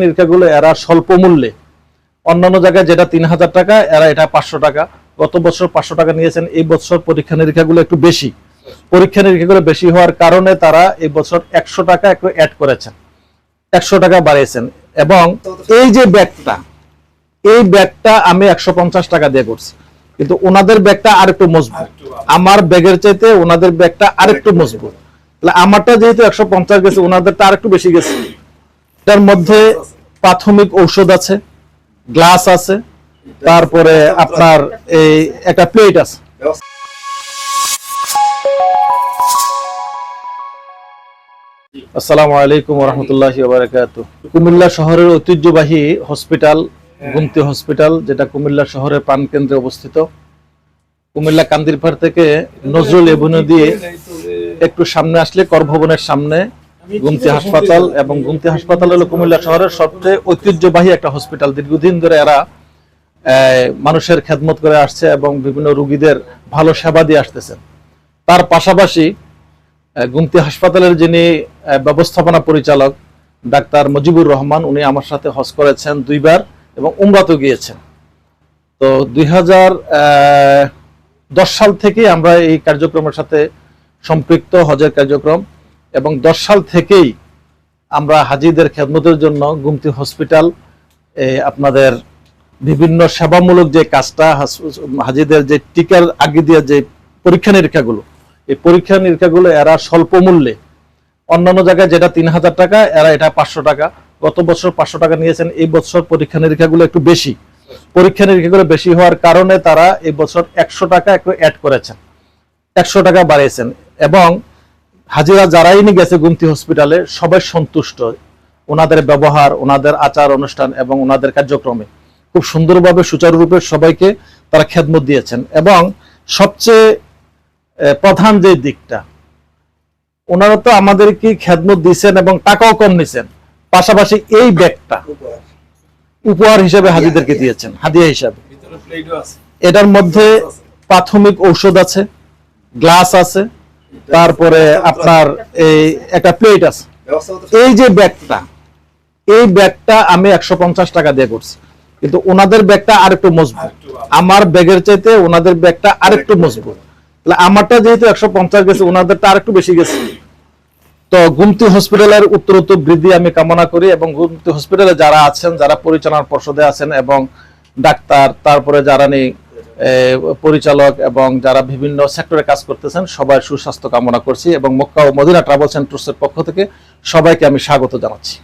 নিরীক্ষাগুলো এরা স্বল্প মূল্যে। অন্যান্য জায়গায় যেটা তিন হাজার টাকা এরা এটা পাঁচশো টাকা। গত বছর পাঁচশো টাকা নিয়েছেন এই বছর পরীক্ষা নিরীক্ষাগুলো একটু বেশি। পরীক্ষা নিরীক্ষাগুলো বেশি হওয়ার কারণে তারা এই বছর একশো টাকা একটু অ্যাড করেছেন। একশো টাকা বাড়িয়েছেন। এবং এই যে ব্যাগটা এই ব্যাগটা আমি একশো পঞ্চাশ টাকা দিয়ে করছি। কিন্তু ওনাদের ব্যাগটা আরেকটু মজবুত। আমার ব্যাগের চাইতে ওনাদের ব্যাগটা আরেকটু মজবুত। তাহলে আমারটা যেহেতু একশো পঞ্চাশ গেছে ওনাদেরটা আরেকটু বেশি গেছে। এটার মধ্যে প্রাথমিক ঔষধ আছে, গ্লাস আছে, তারপরে আপনার এই একটা প্লেট আছে। আসসালামু আলাইকুম রহমতুল্লাহ কুমিল্লা শহরের ঐতিহ্যবাহী হসপিটাল, গুমতি হসপিটাল, যেটা কুমিল্লা শহরের প্রাণকেন্দ্রে অবস্থিত। কুমিল্লা কান্দিরপাড় থেকে নজরুল এভিনিউ দিয়ে একটু সামনে আসলে, করভবনের সামনে গুমতি হাসপাতাল এবং গুমতি হাসপাতাল হলো কুমিল্লা শহরের সবচেয়ে ঐতিহ্যবাহী একটা হসপিটাল দীর্ঘদিন ধরে এরা মানুষের খেদমত করে আসছে এবং বিভিন্ন রোগীদের ভালো সেবা দিয়ে আসতেছেন তার পাশাপাশি গুমতি হাসপাতালের যিনি ব্যবস্থাপনা পরিচালক, ডাক্তার মুজিবুর রহমান, উনি আমার সাথে হজ করেছেন দুইবার এবং উমরাতেও গিয়েছেন। তো দুই সাল থেকে আমরা এই কার্যক্রমের সাথে সম্পৃক্ত হজের কার্যক্রম। এবং দশ সাল থেকেই আমরা হাজিদের খেদমতের জন্য গুমতি হসপিটাল আপনাদের বিভিন্ন সেবামূলক যে কাজটা হাজিদের যে টিকার আগে দিয়ে যে পরীক্ষা নিরীক্ষাগুলো, এই পরীক্ষা নিরীক্ষাগুলো এরা স্বল্প মূল্যে। অন্যান্য জায়গায় যেটা তিন হাজার টাকা, এরা এটা পাঁচশো টাকা। গত বছর পাঁচশো টাকা নিয়েছেন, এই বছর পরীক্ষা নিরীক্ষাগুলো একটু বেশি। পরীক্ষা নিরীক্ষাগুলো বেশি হওয়ার কারণে তারা এই বছর একশো টাকা একটু অ্যাড করেছেন। একশো টাকা বাড়িয়েছেন এবং হাজিরা যারাই নিয়ে গেছে গুমতি হসপিটালে সবাই সন্তুষ্ট। ওনাদের ব্যবহার ওনাদের আচার অনুষ্ঠান এবং ওনাদের কার্যক্রমে খুব সুন্দরভাবে সুচারুরূপে সবাইকে তারা খেদমত দিয়েছেন। এবং সবচেয়ে প্রধান যে দিকটা ওনারা তো আমাদেরকে খেদমত দিয়েছেন এবং টাকাও কম নিছেন পাশাপাশি এই ব্যাগটা উপহার হিসেবে হাজিদেরকে দিয়েছেন হাদিয়া হিসাবে। এটার মধ্যে প্রাথমিক ঔষধ আছে গ্লাস আছে তারপরে আপনার এই একটা প্লেট আছে। এই যে ব্যাগটা এই ব্যাগটা আমি একশো পঞ্চাশ টাকা দিয়ে করছি। কিন্তু ওনাদের ব্যাগটা আরেকটু মজবুত। আমার ব্যাগের চাইতে ওনাদের ব্যাগটা আরেকটু মজবুত। তাহলে আমারটা যেহেতু একশো পঞ্চাশ গেছে ওনাদেরটা আরেকটু বেশি গেছে। তো গুমতি হসপিটালের উত্তরোত্তর বৃদ্ধি আমি কামনা করি এবং গুমতি হসপিটালে যারা আছেন যারা পরিচালনা পর্ষদে আছেন এবং ডাক্তার তারপরে যারা নেই পরিচালক এবং যারা বিভিন্ন সেক্টরে কাজ করতেছেন সবাই সুস্বাস্থ্য কামনা করছি এবং মক্কা ও মদিনা ট্রাভেল সেন্টার্সের পক্ষ থেকে সবাইকে আমি স্বাগত জানাচ্ছি।